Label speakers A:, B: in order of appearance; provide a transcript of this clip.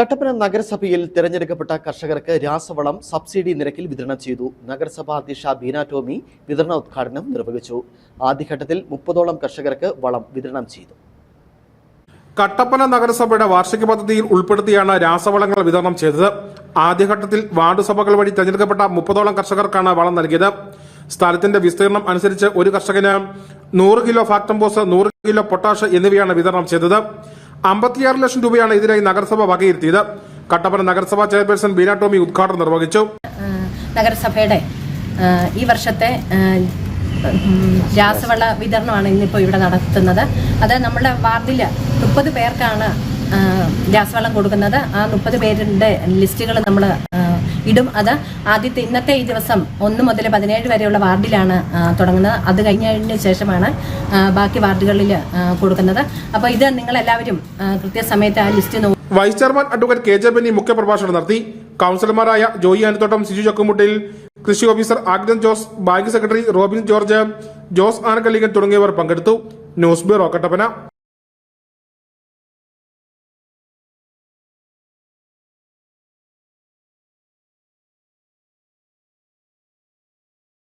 A: കട്ടപ്പന നഗരസഭയിൽ തിരഞ്ഞെടുക്കപ്പെട്ട കർഷകർക്ക് രാസവളം സബ്സിഡി നിരക്കിൽ വിതരണം ചെയ്തു. നഗരസഭാ അധ്യക്ഷ ബീന ടോമി വിതരണ ഉദ്ഘാടനം നിർവഹിച്ചു. ആദ്യഘട്ടത്തിൽ മുപ്പതോളം കർഷകർക്ക് വളം വിതരണം ചെയ്തു.
B: കട്ടപ്പന നഗരസഭയുടെ വാർഷിക പദ്ധതിയിൽ ഉൾപ്പെടുത്തിയാണ് രാസവളങ്ങൾ വിതരണം ചെയ്തത്. ആദ്യഘട്ടത്തിൽ വാർഡ് സഭകൾ വഴി തെരഞ്ഞെടുക്കപ്പെട്ട മുപ്പതോളം കർഷകർക്കാണ് വളം നൽകിയത്. സ്ഥലത്തിന്റെ വിസ്തീർണം അനുസരിച്ച് ഒരു കർഷകന് നൂറ് കിലോ ഫാക്ടംബോസ് നൂറ് കിലോ പൊട്ടാഷ് എന്നിവയാണ് വിതരണം ചെയ്തത്. അമ്പത്തിയാറ് ലക്ഷം രൂപയാണ് ഇതിനായി നഗരസഭ വകയിരുത്തിയത്. കട്ടപ്പന നഗരസഭാ ചെയർപേഴ്സൺ ബീന ടോമി ഉദ്ഘാടനം നിർവഹിച്ചു.
C: നഗരസഭയുടെ ഈ വർഷത്തെ രാസവള വിതരണമാണ് ഇന്നിപ്പോൾ ഇവിടെ നടത്തുന്നത്. അത് നമ്മുടെ വാർഡിൽ മുപ്പത് പേർക്കാണ് രാസവളം കൊടുക്കുന്നത്. ആ മുപ്പത് പേരുടെ ലിസ്റ്റുകൾ നമ്മൾ ഇടും. അത് ആദ്യത്തെ ഇന്നത്തെ ഈ ദിവസം ഒന്ന് മുതൽ പതിനേഴ് വരെയുള്ള വാർഡിലാണ് തുടങ്ങുന്നത്. അത് കഴിഞ്ഞതിന് ശേഷമാണ് ബാക്കി വാർഡുകളിൽ കൊടുക്കുന്നത്. അപ്പോൾ ഇത് നിങ്ങൾ എല്ലാവരും കൃത്യസമയത്ത് ആ ലിസ്റ്റ് നോക്കും
B: vice chairman advocate K J Benny മുഖ്യപ്രഭാഷണം നടത്തി. കൌൺസിലർമാരായ ജോയി ആനത്തോട്ടം സിജു ചക്കുമുട്ടിൽ കൃഷി officer Agnan Jose bank secretary Robin George Jose Anakkallikan തുടങ്ങിയവർ പങ്കെടുത്തു. News bureau Kattappana.